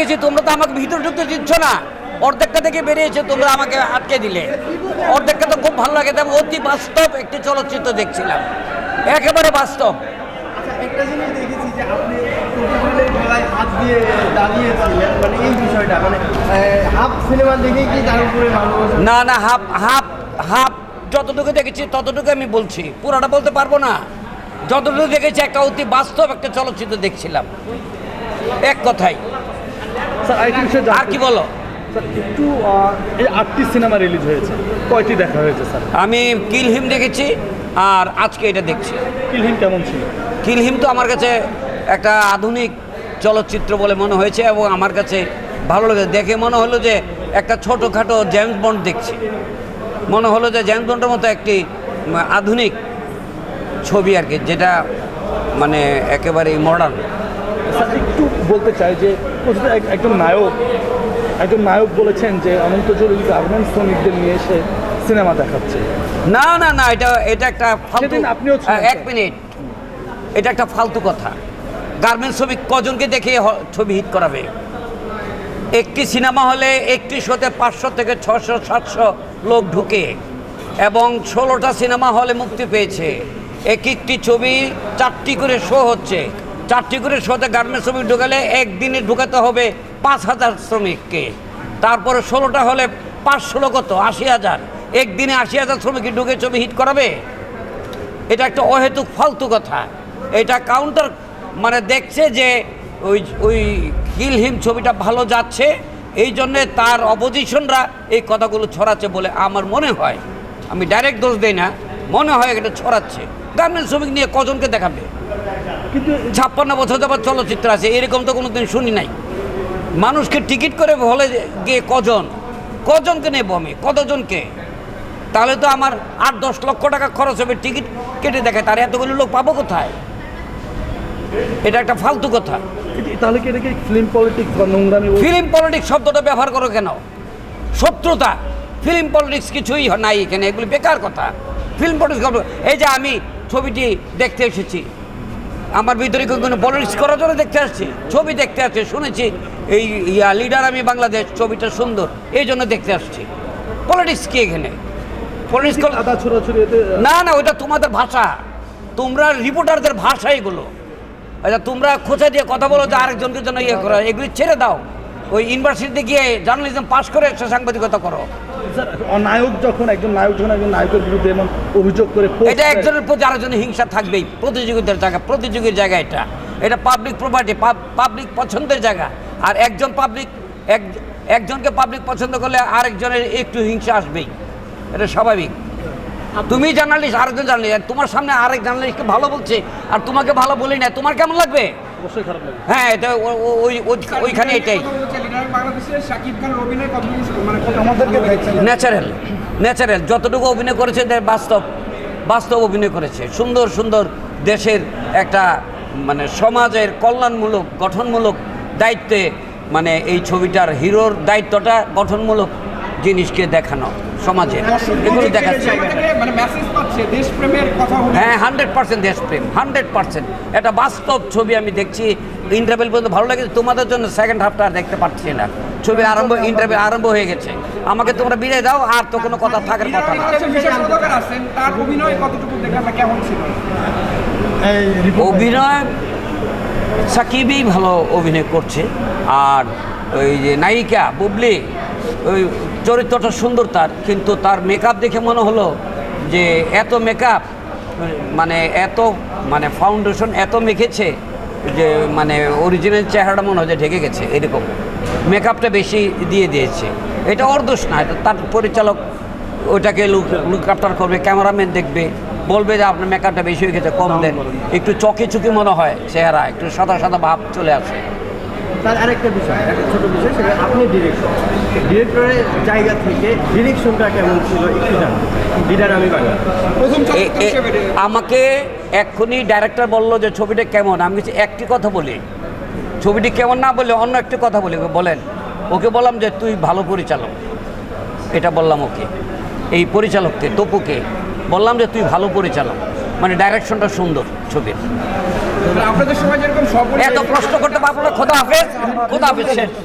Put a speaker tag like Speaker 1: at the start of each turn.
Speaker 1: দেখেছি তোমরা তো আমাকে ভিতরে ঢুকতে দিচ্ছ না। অর্ধেকটা থেকে বেরিয়েছে তোমরা আমাকে আটকে দিলে। অর্ধেকটা তো খুব ভালো লাগে তবে অতি বাস্তব একটি চলচ্চিত্র দেখছিলাম। একেবারে বাস্তব।
Speaker 2: আচ্ছা একটা জিনিস দেখেছি যে আপনি হাত দিয়ে দাঁড়িয়েছিলেন মানে এই বিষয়টা মানে হাফ সিনেমা কি তার উপরে
Speaker 1: না না হাফ হাফ হাফ যতটুকু দেখেছি ততটুকু আমি বলছি। পুরাটা বলতে পারব না। যতটুকু দেখেছি একটা অতি বাস্তব একটা চলচ্চিত্র দেখছিলাম। এক কথাই আর কি বলো?
Speaker 3: স্যার একটু এই আটটি সিনেমা রিলিজ হয়েছে। কয়টি দেখা হয়েছে স্যার?
Speaker 1: আমি কিলহিম দেখেছি আর আজকে এটা দেখছি।
Speaker 3: কিলহিন কেমন ছিল?
Speaker 1: কিলহিম তো আমার কাছে একটা আধুনিক চলচ্চিত্র বলে মনে হয়েছে এবং আমার কাছে ভালো লেগেছে। দেখে মনে হলো যে একটা ছোটোখাটো জেমস বন্ড দেখছি। মনে হলো যে জেমস বন্ডের মতো একটি আধুনিক ছবি আর কি যেটা মানে একেবারেই মডার্ন
Speaker 3: একটু বলতে চাই যে একজন নায়ক একজন নায়ক বলেছেন যে অনন্ত জরুরি গার্মেন্টস শ্রমিকদের নিয়ে এসে সিনেমা দেখাচ্ছে।
Speaker 1: না না না এটা এটা একটা ফালতু
Speaker 3: সেদিন আপনিও
Speaker 1: এক মিনিট। এটা একটা ফালতু কথা। গার্মেন্টস শ্রমিক কজনকে দেখে ছবি হিট করাবে? একটি সিনেমা হলে একটি শোতে পাঁচশো থেকে ছশো সাতশো লোক ঢুকে এবং ষোলোটা সিনেমা হলে মুক্তি পেয়েছে। এক একটি ছবি চারটি করে শো হচ্ছে। চারটি করে শোতে গার্মেন্টস শ্রমিক ঢুকালে একদিনে ঢুকাতে হবে পাঁচ হাজার শ্রমিককে। তারপরে ষোলোটা হলে পাঁচ ষোলো কত আশি হাজার। একদিনে আশি হাজার শ্রমিক ঢুকে ছবি হিট করাবে? এটা একটা অহেতুক, ফালতু কথা। এটা কাউন্টার মানে দেখছে যে ওই ওই হিল হিম ছবিটা ভালো যাচ্ছে, এই জন্যে তার অপোজিশনরা এই কথাগুলো ছড়াচ্ছে বলে আমার মনে হয়। আমি ডাইরেক্ট দোষ দেই না, মনে হয় এটা ছড়াচ্ছে। গার্মেন্টস শ্রমিক নিয়ে কজনকে দেখাবে?
Speaker 3: কিন্তু
Speaker 1: ছাপ্পান্ন বছর যাবার চলচ্চিত্র আছে এরকম তো কোনোদিন শুনি নাই। মানুষকে টিকিট করে হলে গিয়ে কজন? কজনকে নেব আমি? কতজনকে? তাহলে তো আমার আট দশ লক্ষ টাকা খরচ হবে টিকিট কেটে দেখে তার এতগুলো লোক পাবো কোথায়? এটা একটা ফালতু কথা।
Speaker 3: তাহলে কি এটাকে ফিল্ম পলিটিক্স বা নোংরামি
Speaker 1: ফিল্ম পলিটিক্স শব্দটা ব্যবহার করো কেন? শত্রুতা। ফিল্ম পলিটিক্স কিছুই নাই এখানে এগুলি বেকার কথা। ফিল্ম পলিটিক্স এই যে আমি ছবিটি দেখতে এসেছি আমার ভিতরে কোনো পলিটিক্স করার জন্য দেখতে আসছি। ছবি দেখতে আসছি শুনেছি এই ইয়া লিডার আমি বাংলাদেশ ছবিটা সুন্দর এই জন্য দেখতে আসছি। পলিটিক্স কি এখানে? পলিটিক্স না না ওইটা তোমাদের ভাষা। তোমরা রিপোর্টারদের ভাষা এগুলো। আচ্ছা তোমরা খোঁচা দিয়ে কথা বলো যে আরেকজনকে জন্য ইয়ে করো এগুলি ছেড়ে দাও। ওই ইউনিভার্সিটিতে গিয়ে জার্নালিজম পাশ করে একটা সাংবাদিকতা করো।
Speaker 3: নায়ক যখন একজন নায়ক যখন একজন নায়কের বিরুদ্ধে এমন অভিযোগ করে
Speaker 1: এটা একজনের প্রতি আরেকজনের হিংসা থাকবেই। প্রতিযোগিতার জায়গা প্রতিযোগীর জায়গা এটা। এটা পাবলিক প্রপার্টি পাবলিক পছন্দের জায়গা। আর একজন পাবলিক এক একজনকে পাবলিক পছন্দ করলে আরেকজনের একটু হিংসা আসবেই। এটা স্বাভাবিক। তুমি জার্নালিস্ট আরেকজন জার্নালিস্ট তোমার সামনে আরেক জার্নালিস্টকে ভালো বলছে আর তোমাকে ভালো বলি না তোমার কেমন লাগবে?
Speaker 3: অবশ্যই খারাপ লাগে।
Speaker 1: হ্যাঁ এটা ওই ওই- ওইখানে এটাই।
Speaker 4: মানে কত আমাদেরকে দেখছেন?
Speaker 1: Natural natural. যতটুকু অভিনয় করেছে বাস্তব বাস্তব অভিনয় করেছে। সুন্দর সুন্দর দেশের একটা মানে সমাজের কল্যাণমূলক গঠনমূলক দায়িত্বে মানে এই ছবিটার হিরোর দায়িত্বটা গঠনমূলক জিনিসকে দেখানো সমাজের। এগুলো দেখাচ্ছে।
Speaker 4: মানে মেসেজ পাচ্ছে দেশপ্রেমের কথা বলে
Speaker 1: হ্যাঁ হান্ড্রেড পার্সেন্ট দেশপ্রেম হান্ড্রেড পার্সেন্ট এটা বাস্তব ছবি আমি দেখছি। ইন্টারভেল পর্যন্ত ভালো লেগেছে তোমাদের জন্য সেকেন্ড হাফটা আর দেখতে পাচ্ছি না। ছবি আরম্ভ ইন্টারভেল আরম্ভ হয়ে গেছে। আমাকে তোমরা বিদায় দাও আর তো কোনো কথা থাকার কথা না।
Speaker 4: অভিনয়
Speaker 1: সাকিবই ভালো অভিনয় করছে। আর ওই যে নায়িকা বুবলি ওই চরিত্রটা সুন্দর তার। কিন্তু তার মেকআপ দেখে মনে হলো যে এত মেকআপ মানে এত মানে ফাউন্ডেশন এত মেখেছে যে মানে অরিজিনাল চেহারাটা মনে হয় ঢেকে গেছে, এরকম। মেকআপটা বেশি দিয়ে দিয়েছে। এটা ওর দোষ না, এটা তার পরিচালক ওইটাকে লুক লুক আফটার করবে ক্যামেরাম্যান দেখবে, বলবে যে আপনার মেকআপটা বেশি হয়ে গেছে, কম দেন। একটু চকে চুকি মনে হয়, চেহারা, একটু সাদা সাদা ভাব চলে আসে।
Speaker 2: তার আরেকটা বিষয় একটা ছোট বিষয় সেটা আপনি ডিরেক্টর ডিরেক্টরের জায়গা থেকে ডিরেকশনটা কেমন ছিল একটু জানেন লিডার আমি বাংলা।
Speaker 1: আমাকে এক্ষুনি ডাইরেক্টর বলল যে ছবিটা কেমন? আমি কিছু একটি কথা বলি। ছবিটি কেমন না বলে অন্য একটি কথা বলি। বলেন ওকে বললাম যে তুই ভালো পরিচালক। এটা বললাম ওকে। এই পরিচালককে তপুকে। বললাম যে তুই ভালো পরিচালক। মানে ডাইরেকশনটা সুন্দর ছবির।
Speaker 4: আপনাদের সময় যেরকম সব
Speaker 1: এত প্রশ্ন করতে পারব না। খোদা হাফেজ। খোদা হাফেজ।